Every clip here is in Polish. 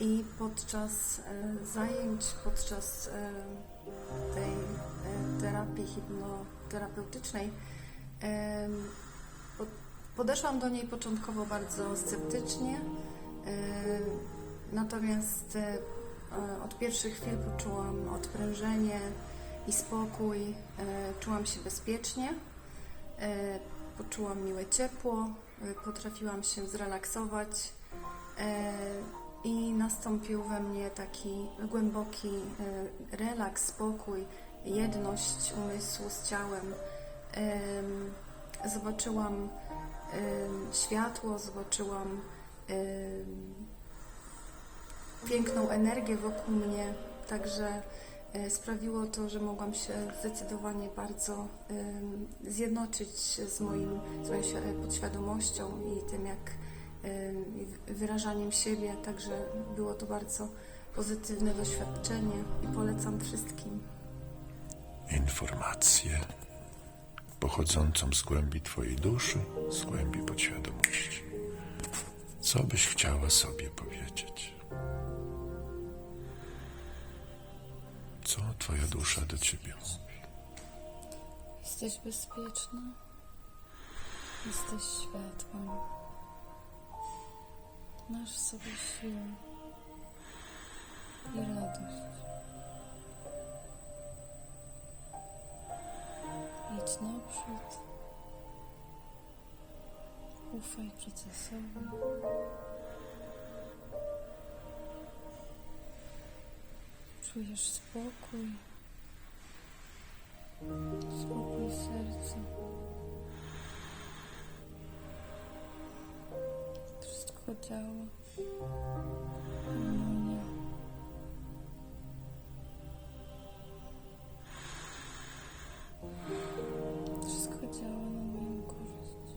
I podczas e, zajęć, podczas e, tej e, terapii hipnoterapeutycznej podeszłam do niej początkowo bardzo sceptycznie, natomiast od pierwszych chwil poczułam odprężenie i spokój, czułam się bezpiecznie, poczułam miłe ciepło, potrafiłam się zrelaksować. E, I nastąpił we mnie taki głęboki e, relaks, spokój, jedność umysłu z ciałem. Em, Zobaczyłam światło, zobaczyłam piękną energię wokół mnie, także e, sprawiło to, że mogłam się zdecydowanie bardzo zjednoczyć z, moim, z moją świ- podświadomością i tym, jak wyrażaniem siebie, także było to bardzo pozytywne doświadczenie i polecam wszystkim. informację pochodzącą z głębi Twojej duszy, z głębi podświadomości. Co byś chciała sobie powiedzieć? Co Twoja dusza do Ciebie mówi? Jesteś bezpieczna. Jesteś światłem. наше соглашение и радость. Each snapshot ufaj przed sobą. Czujesz spokój, spokój serca. Wszystko działa. Na moją korzyść.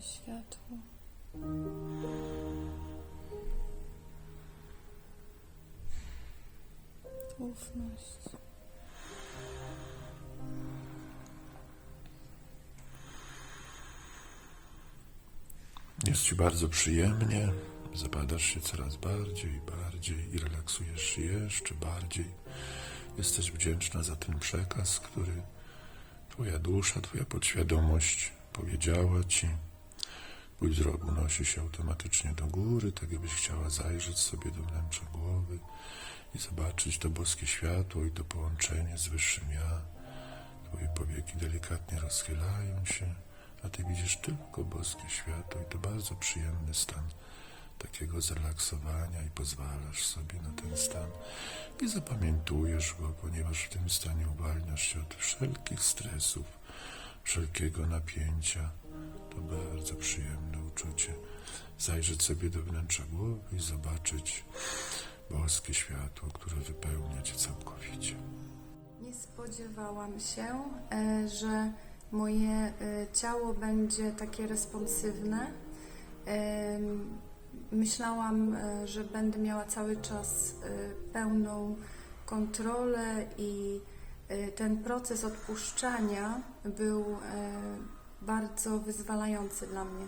Światło. Ufność. Jest Ci bardzo przyjemnie, zapadasz się coraz bardziej bardziej i relaksujesz się jeszcze bardziej. Jesteś wdzięczna za ten przekaz, który Twoja dusza, Twoja podświadomość powiedziała Ci. Twój wzrok unosi się automatycznie do góry, tak jakbyś chciała zajrzeć sobie do wnętrza głowy i zobaczyć to boskie światło i to połączenie z Wyższym Ja. Twoje powieki delikatnie rozchylają się, a Ty widzisz tylko boskie światło i to bardzo przyjemny stan takiego zrelaksowania i pozwalasz sobie na ten stan i zapamiętujesz go, ponieważ w tym stanie uwalniasz się od wszelkich stresów, wszelkiego napięcia. To bardzo przyjemne uczucie. Zajrzeć sobie do wnętrza głowy i zobaczyć boskie światło, które wypełnia Cię całkowicie. Nie spodziewałam się, e, że moje e, ciało będzie takie responsywne. Myślałam, e, że będę miała cały czas e, pełną kontrolę i ten proces odpuszczania był bardzo wyzwalający dla mnie.